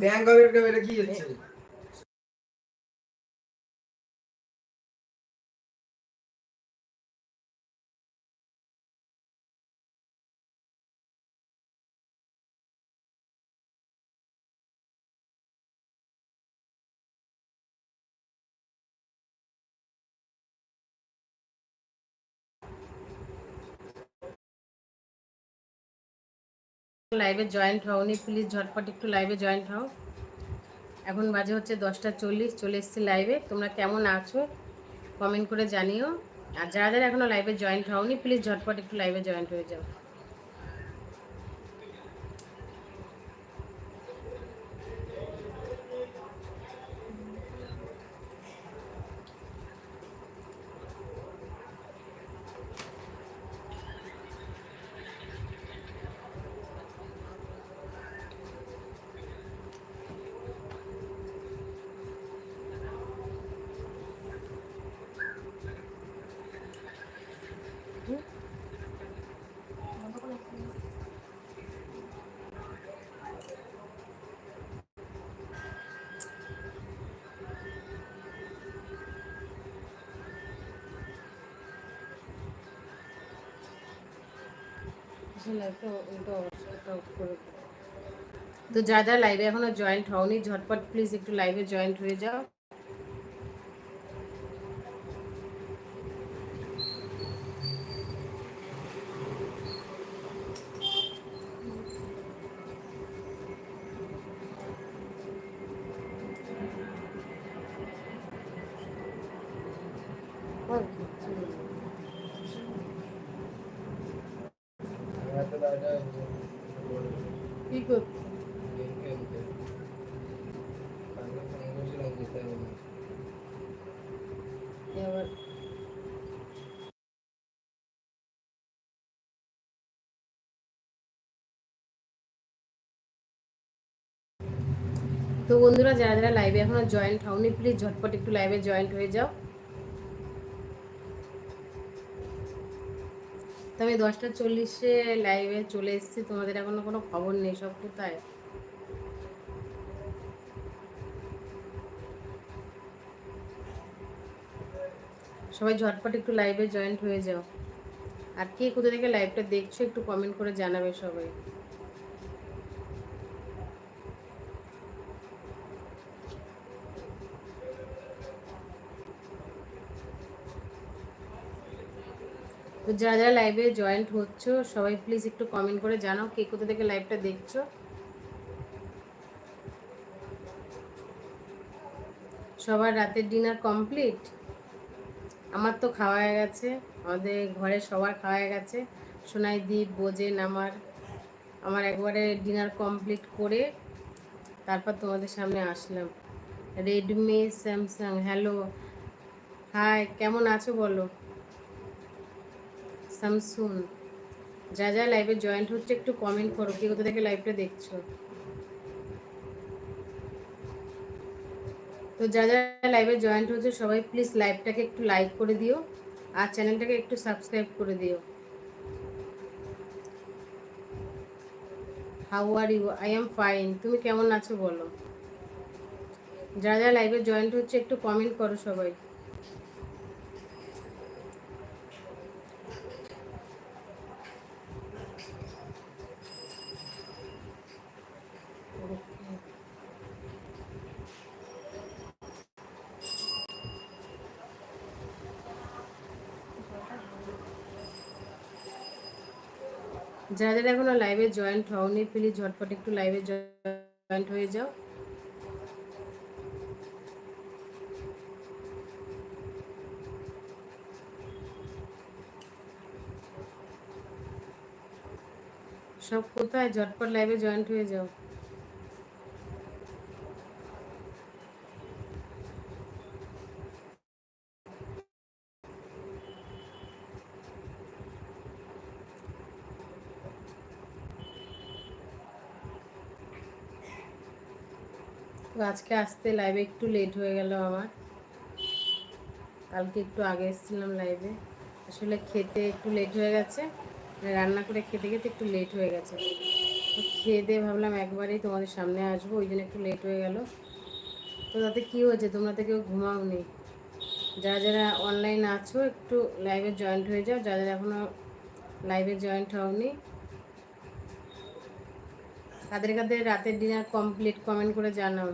Bank of এটা কি হচ্ছে? লাইভে জয়েন্ট হওনি প্লিজ ঝটপট একটু লাইভে জয়েন্ট হও। এখন বাজে হচ্ছে দশটা চল্লিশ, চলে এসেছি লাইভে তোমরা কেমন আছো? কমেন্ট করে জানিও। আর যারা যারা এখনও লাইভে জয়েন্ট হওনি প্লিজ ঝটপট একটু লাইভে জয়েন্ট হয়ে যাও। তো যা যা লাইভে এখনও জয়েন্ট হওনি ঝটপট প্লিজ একটু লাইভে জয়েন্ট হয়ে যাও কি করছ তো বন্ধুরা, যারা যারা লাইভে এখনও জয়েন্ট হওনি প্লিজ ঝটপট একটু লাইভে জয়েন্ট হয়ে যাও। তো আমি দশটা চল্লিশে লাইভে চলে এসেছি, তোমাদের এখনও কোনো খবর নেই সব কোথায়? সবাই ঝটপট একটু লাইভে জয়েন্ট হয়ে যাও। আর কে কোথা থেকে লাইভটা দেখছ একটু কমেন্ট করে জানাবে সবাই। তো যারা যারা লাইভে জয়েন্ট হচ্ছ, সবাই প্লিজ একটু কমেন্ট করে জানাও কে কোথা থেকে লাইভটা দেখছ। সবার রাতের ডিনার কমপ্লিট আমার তো খাওয়া হয়ে গেছে। আমাদের ঘরে সবার খাওয়া হয়ে গেছে। সোনাই দ্বীপ বোজেন আমার আমার একবারে ডিনার কমপ্লিট করে তারপর তোমাদের সামনে আসলাম। রেডমি স্যামসাং হ্যালো হাই কেমন আছো বলো? সামসুন যা যা লাইভে জয়েন্ট হচ্ছে একটু কমেন্ট করো। কি কোথা থেকে লাইভটা দেখছ? তো যা যা লাইভে জয়েন্ট হচ্ছে সবাই প্লিজ লাইভটাকে একটু লাইক করে দিও আর চ্যানেলটাকে একটু সাবস্ক্রাইব করে দিও। How are you I am fine তুমি কেমন আছো বলো? যা যা লাইভে জয়েন্ট হচ্ছে, একটু কমেন্ট করো সবাই। যারা যারা এখনও লাইভে জয়েন্ট হওনি প্লিজ ঝটপট একটু লাইভে জয়েন্ট হয়ে যাও। সব কোথায়? ঝটপট লাইভে জয়েন্ট হয়ে যাও। আজকে আসতে লাইভে একটু লেট হয়ে গেল আমার। কালকে একটু আগে এসেছিলাম লাইভে আসলে খেতে একটু লেট হয়ে গেছে। মানে রান্না করে খেতে খেতে একটু লেট হয়ে গেছে। তো খেয়ে দিয়ে ভাবলাম একবারেই তোমাদের সামনে আসব, ওই জন্য একটু লেট হয়ে গেল। তো তাতে কী হয়েছে? তোমরা তো কেউ ঘুমাওনি যারা যারা অনলাইন আছো, একটু লাইভে জয়েন্ট হয়ে যাও। যারা যারা এখনও লাইভে জয়েন্ট হওনি তাদের কাদের রাতের ডিনার কমপ্লিট কমেন্ট করে জানাও।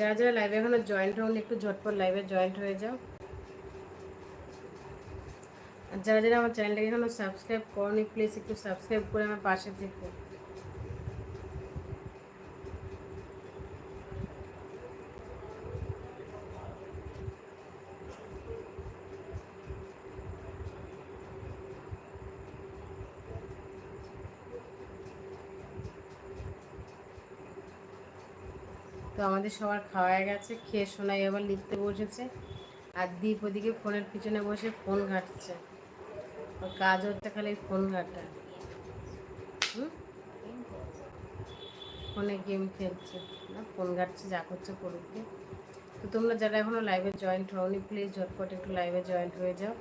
যারা যারা লাইভে এখনও জয়েন্ট হন একটু ঝটপট লাইভে জয়েন্ট হয়ে যাও। আর যারা যারা আমার চ্যানেলটাকে এখনও সাবস্ক্রাইব করনি প্লিজ একটু সাবস্ক্রাইব করে আমার পাশে থেকো। তো আমাদের সবার খাওয়া গেছে, খেয়ে শোনাই আবার লিখতে বসেছে। আর দ্বীপ ওদিকে ফোনের পিছনে বসে ফোন ঘাটছে। ওর কাজ হচ্ছে খালি ফোন ঘাটা। হুম? ফোনে গেম খেলছে। না, ফোন ঘাটছে, যা করছে করুক। তো তোমরা যারা এখনও লাইভে জয়েন্ট হওনি প্লিজ ঝটপট একটু লাইভে জয়েন্ট হয়ে যাও।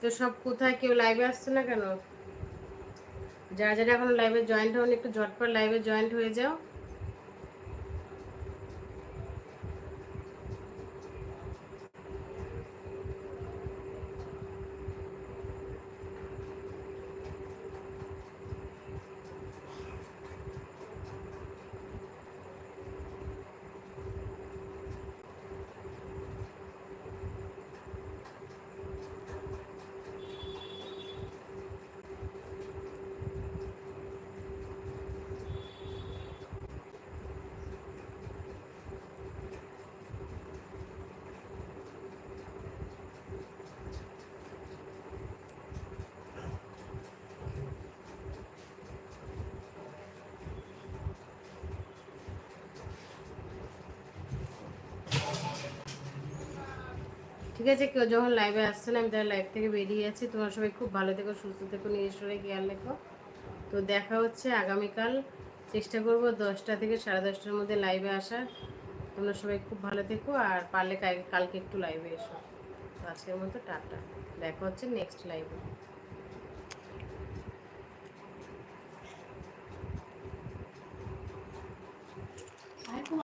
তো সব কোথায় কেউ লাইভে আসছে না কেন? যারা যারা এখন লাইভে জয়েন্ট হন একটু ঝটপট লাইভে জয়েন্ট হয়ে যাও। ঠিক আছে, কেউ যখন লাইভে আসছে না, আমি তার লাইভ থেকে বেরিয়ে আছি। তোমার সবাই খুব ভালো থেকো, সুস্থ থেকো, নিজের শরীরে খেয়াল রেখো। তো দেখা হচ্ছে আগামীকাল। চেষ্টা করব দশটা থেকে সাড়ে দশটার মধ্যে লাইভে আসার। তোমরা সবাই খুব ভালো থেকো, আর পারলে কাল- কালকে একটু লাইভে এসো। আজকের মতো টাটা। দেখা হচ্ছে নেক্সট লাইভে